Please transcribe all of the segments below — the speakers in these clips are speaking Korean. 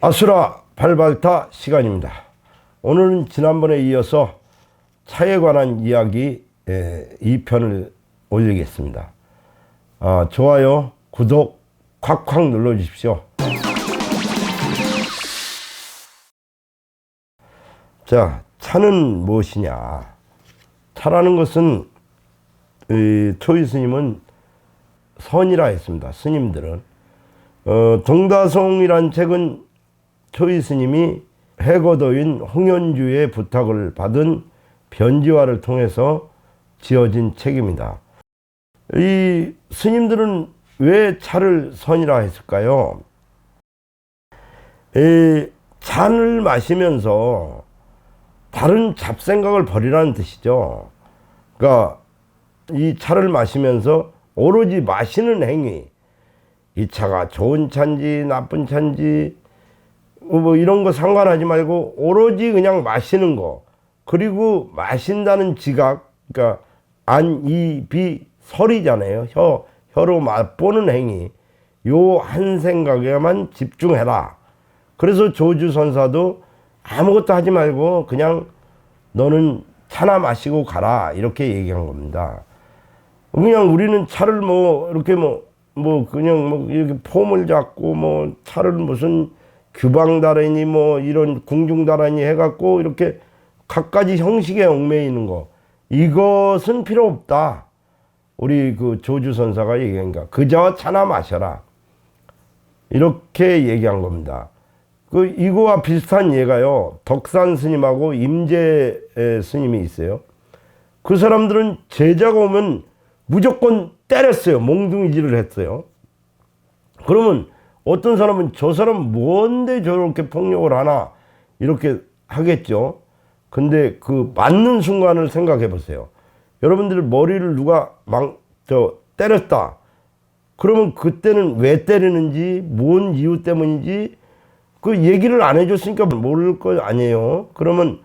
아수라 발발타 시간입니다. 오늘은 지난번에 이어서 차에 관한 이야기 2편을 올리겠습니다. 아, 좋아요, 구독 콱콱 눌러주십시오. 자, 차는 무엇이냐? 차라는 것은 이 초이 스님은 선이라 했습니다. 스님들은 어, 동다송이란 책은 초이 스님이 해거도인 홍현주의 부탁을 받은 변지화를 통해서 지어진 책입니다. 이 스님들은 왜 차를 선이라 했을까요? 이 잔을 마시면서 다른 잡생각을 버리라는 뜻이죠. 그러니까 이 차를 마시면서 오로지 마시는 행위, 이 차가 좋은 차인지 나쁜 차인지 뭐 이런 거 상관하지 말고 오로지 그냥 마시는 거 그리고 마신다는 지각 그러니까 안, 이, 비, 설이잖아요. 혀, 혀로 맛보는 행위 요 한 생각에만 집중해라. 그래서 조주선사도 아무것도 하지 말고 그냥 너는 차나 마시고 가라 이렇게 얘기한 겁니다. 그냥 우리는 차를 뭐 이렇게 뭐뭐 그냥 뭐 이렇게 폼을 잡고 뭐 차를 무슨 규방다라니 뭐 이런 궁중다라니 해갖고 이렇게 갖가지 형식에 얽매이는 있거 이것은 필요 없다. 우리 그 조주 선사가 얘기한가 그저 차나 마셔라 이렇게 얘기한 겁니다. 그 이거와 비슷한 예가요. 덕산 스님하고 임재 스님이 있어요. 그 사람들은 제자가 오면 무조건 때렸어요. 몽둥이질을 했어요. 그러면 어떤 사람은 저 사람 뭔데 저렇게 폭력을 하나 이렇게 하겠죠. 근데 그 맞는 순간을 생각해 보세요. 여러분들 머리를 누가 망, 저, 때렸다. 그러면 그때는 왜 때리는지, 뭔 이유 때문인지 그 얘기를 안 해줬으니까 모를 거 아니에요. 그러면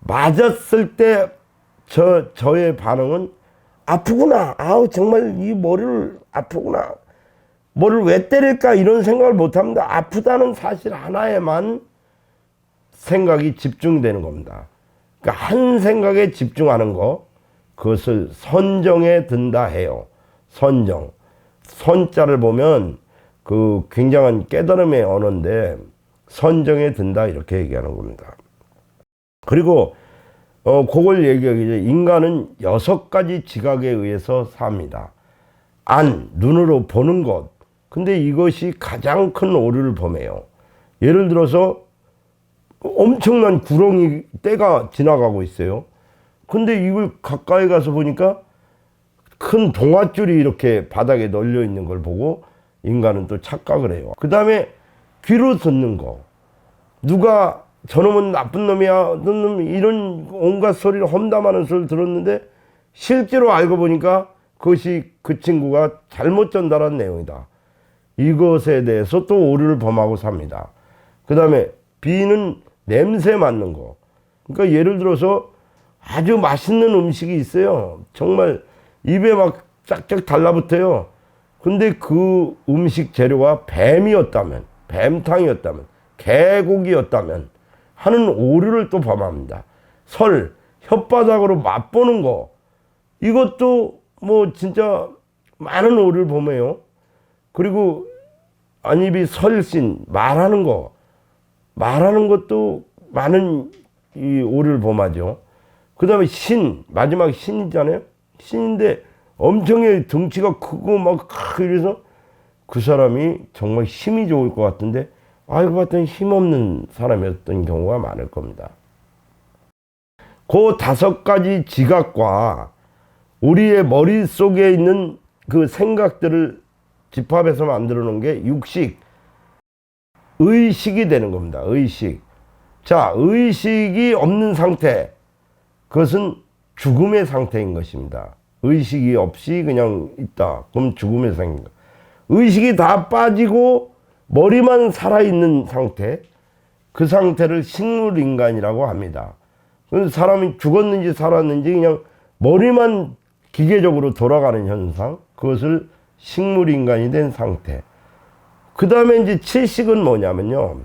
맞았을 때 저, 저의 반응은 아프구나. 아우, 정말 이 머리를 아프구나. 뭐를 왜 때릴까 이런 생각을 못 합니다. 아프다는 사실 하나에만 생각이 집중되는 겁니다. 그러니까 한 생각에 집중하는 거, 그것을 선정에 든다 해요. 선정. 선자를 보면 그 굉장한 깨달음의 언어인데 선정에 든다 이렇게 얘기하는 겁니다. 그리고 어 그걸 얘기하기 전에 인간은 여섯 가지 지각에 의해서 삽니다. 안 눈으로 보는 것. 근데 이것이 가장 큰 오류를 범해요. 예를 들어서 엄청난 구렁이 때가 지나가고 있어요. 근데 이걸 가까이 가서 보니까 큰 동아줄이 이렇게 바닥에 널려 있는 걸 보고 인간은 또 착각을 해요. 그 다음에 귀로 듣는 거. 누가 저놈은 나쁜 놈이야, 놈 이런 온갖 소리를 험담하는 소리를 들었는데 실제로 알고 보니까 그것이 그 친구가 잘못 전달한 내용이다. 이것에 대해서 또 오류를 범하고 삽니다. 그 다음에 비는 냄새 맡는 거. 그러니까 예를 들어서 아주 맛있는 음식이 있어요. 정말 입에 막 쫙쫙 달라붙어요. 근데 그 음식 재료가 뱀이었다면, 뱀탕이었다면, 개고기였다면 하는 오류를 또 범합니다. 설, 혓바닥으로 맛보는 거. 이것도 뭐 진짜 많은 오류를 범해요. 그리고 안입이 설신, 말하는 거. 말하는 것도 많은 이 오류를 범하죠. 그 다음에 신, 마지막 신이잖아요. 신인데 엄청나게 덩치가 크고 막 이래서 그 사람이 정말 힘이 좋을 것 같은데 알고 봤더니 힘없는 사람이었던 경우가 많을 겁니다. 그 다섯 가지 지각과 우리의 머릿속에 있는 그 생각들을 집합해서 만들어 놓은 게 육식, 의식이 되는 겁니다. 의식. 자, 의식이 없는 상태. 그것은 죽음의 상태인 것입니다. 의식이 없이 그냥 있다. 그럼 죽음의 상태입니다. 의식이 다 빠지고 머리만 살아있는 상태. 그 상태를 식물인간이라고 합니다. 사람이 죽었는지 살았는지 그냥 머리만 기계적으로 돌아가는 현상. 그것을 식물 인간이 된 상태. 그 다음에 이제 칠식은 뭐냐면요.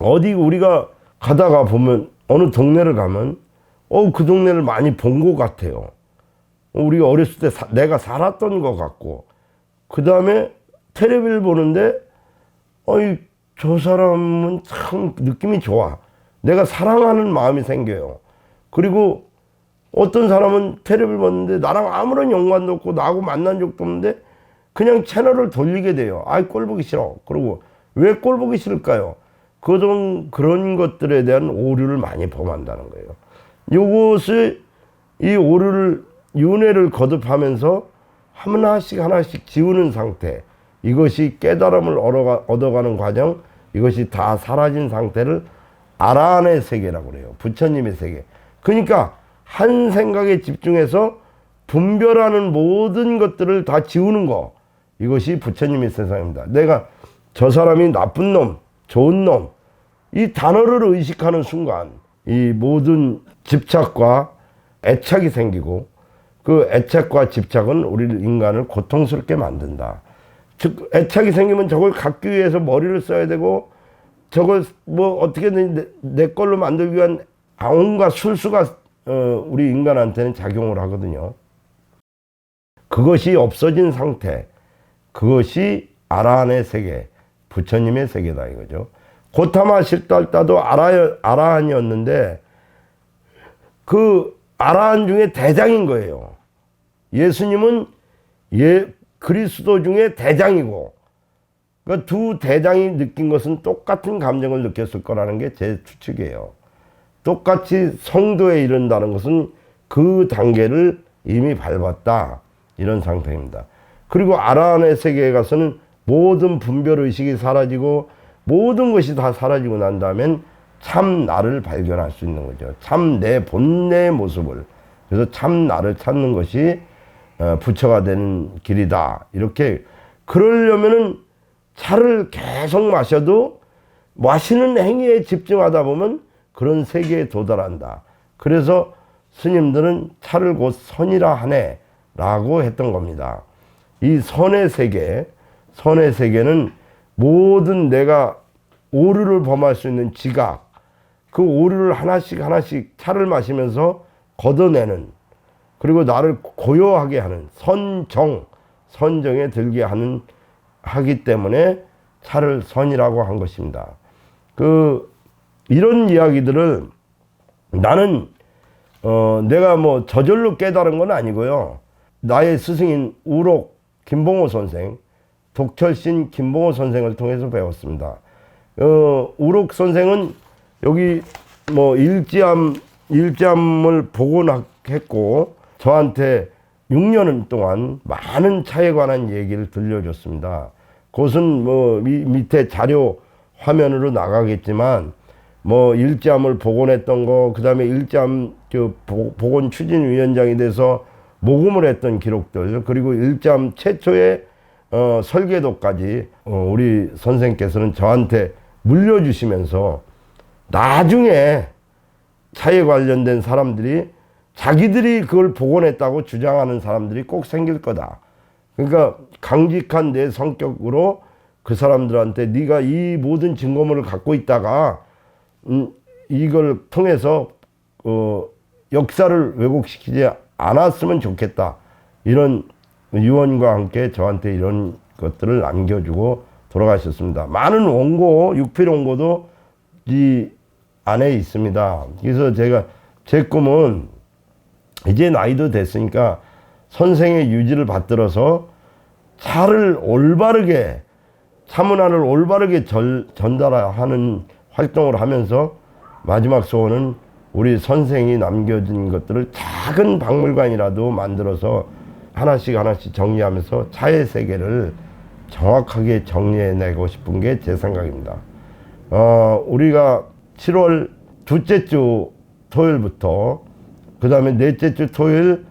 어디 우리가 가다가 보면 어느 동네를 가면 어 그 동네를 많이 본 것 같아요. 우리가 어렸을 때 사- 내가 살았던 것 같고 그 다음에 텔레비를 보는데 어이 저 사람은 참 느낌이 좋아. 내가 사랑하는 마음이 생겨요. 그리고 어떤 사람은 텔레비를 봤는데 나랑 아무런 연관도 없고 나하고 만난 적도 없는데 그냥 채널을 돌리게 돼요. 아이 꼴 보기 싫어. 그리고 왜 꼴 보기 싫을까요? 그런 그런 것들에 대한 오류를 많이 범한다는 거예요. 요것을 이 오류를 윤회를 거듭하면서 하나씩 하나씩 지우는 상태. 이것이 깨달음을 얻어가, 얻어가는 과정. 이것이 다 사라진 상태를 아라한의 세계라고 그래요. 부처님의 세계. 그러니까 한 생각에 집중해서 분별하는 모든 것들을 다 지우는 거. 이것이 부처님의 세상입니다. 내가 저 사람이 나쁜 놈, 좋은 놈, 이 단어를 의식하는 순간 이 모든 집착과 애착이 생기고 그 애착과 집착은 우리 인간을 고통스럽게 만든다. 즉 애착이 생기면 저걸 갖기 위해서 머리를 써야 되고 저걸 뭐 어떻게든 내, 내 걸로 만들기 위한 온갖 술수가 어, 우리 인간한테는 작용을 하거든요. 그것이 없어진 상태, 그것이 아라한의 세계, 부처님의 세계다 이거죠. 고타마 실달다도 아라, 아라한이었는데 그 아라한 중에 대장인 거예요. 예수님은 예, 그리스도 중에 대장이고 그러니까 두 대장이 느낀 것은 똑같은 감정을 느꼈을 거라는 게 제 추측이에요. 똑같이 성도에 이른다는 것은 그 단계를 이미 밟았다. 이런 상태입니다. 그리고 아라한의 세계에 가서는 모든 분별 의식이 사라지고 모든 것이 다 사라지고 난 다음엔 참 나를 발견할 수 있는 거죠. 참 내 본래의 모습을. 그래서 참 나를 찾는 것이 어, 부처가 되는 길이다. 이렇게 그러려면은 차를 계속 마셔도 마시는 행위에 집중하다 보면 그런 세계에 도달한다. 그래서 스님들은 차를 곧 선이라 하네 라고 했던 겁니다. 이 선의 세계, 선의 세계는 모든 내가 오류를 범할 수 있는 지각, 그 오류를 하나씩 하나씩 차를 마시면서 걷어내는 그리고 나를 고요하게 하는 선정, 선정에 들게 하는 하기 때문에 차를 선이라고 한 것입니다. 그 이런 이야기들을 나는 어 내가 뭐 저절로 깨달은 건 아니고요. 나의 스승인 우록 김봉호 선생, 독철신 김봉호 선생을 통해서 배웠습니다. 어 우록 선생은 여기 뭐 일지암 일지암을 복원했고 저한테 6년 동안 많은 차에 관한 얘기를 들려줬습니다. 그것은 뭐 미, 밑에 자료 화면으로 나가겠지만 뭐 일지암을 복원했던 거, 그 다음에 그 보- 복원 추진위원장이 돼서 모금을 했던 기록들, 그리고 일지암 최초의 어, 설계도까지 어, 우리 선생께서는 저한테 물려주시면서 나중에 차에 관련된 사람들이 자기들이 그걸 복원했다고 주장하는 사람들이 꼭 생길 거다. 그러니까 강직한 내 성격으로 그 사람들한테 네가 이 모든 증거물을 갖고 있다가 음, 이걸 통해서 어, 역사를 왜곡시키지 않았으면 좋겠다. 이런 유언과 함께 저한테 이런 것들을 남겨주고 돌아가셨습니다. 많은 원고, 육필 원고도 이 안에 있습니다. 그래서 제가 제 꿈은 이제 나이도 됐으니까 선생의 유지를 받들어서 차를 올바르게 차문화를 올바르게 절, 전달하는 활동을 하면서 마지막 소원은 우리 선생이 남겨진 것들을 작은 박물관이라도 만들어서 하나씩 하나씩 정리하면서 차의 세계를 정확하게 정리해내고 싶은 게 제 생각입니다. 어, 우리가 7월 둘째 주 토요일부터 그 다음에 넷째 주 토요일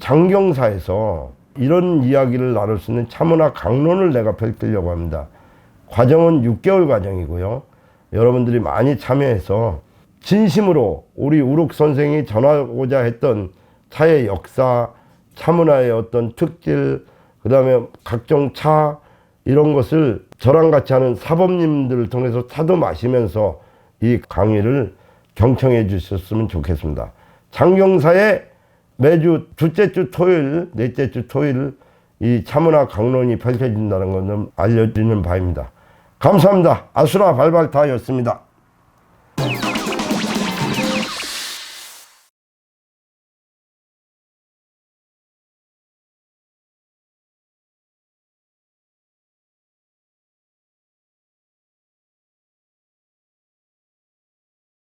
장경사에서 이런 이야기를 나눌 수 있는 차문화 강론을 내가 펼치려고 합니다. 과정은 6개월 과정이고요. 여러분들이 많이 참여해서 진심으로 우리 우룩 선생이 전하고자 했던 차의 역사, 차문화의 어떤 특질, 그 다음에 각종 차, 이런 것을 저랑 같이 하는 사범님들을 통해서 차도 마시면서 이 강의를 경청해 주셨으면 좋겠습니다. 장경사의 매주 둘째 주 토요일, 넷째 주 토요일 이 차문화 강론이 펼쳐진다는 것을 알려드리는 바입니다. 감사합니다. 아수라 발발타였습니다.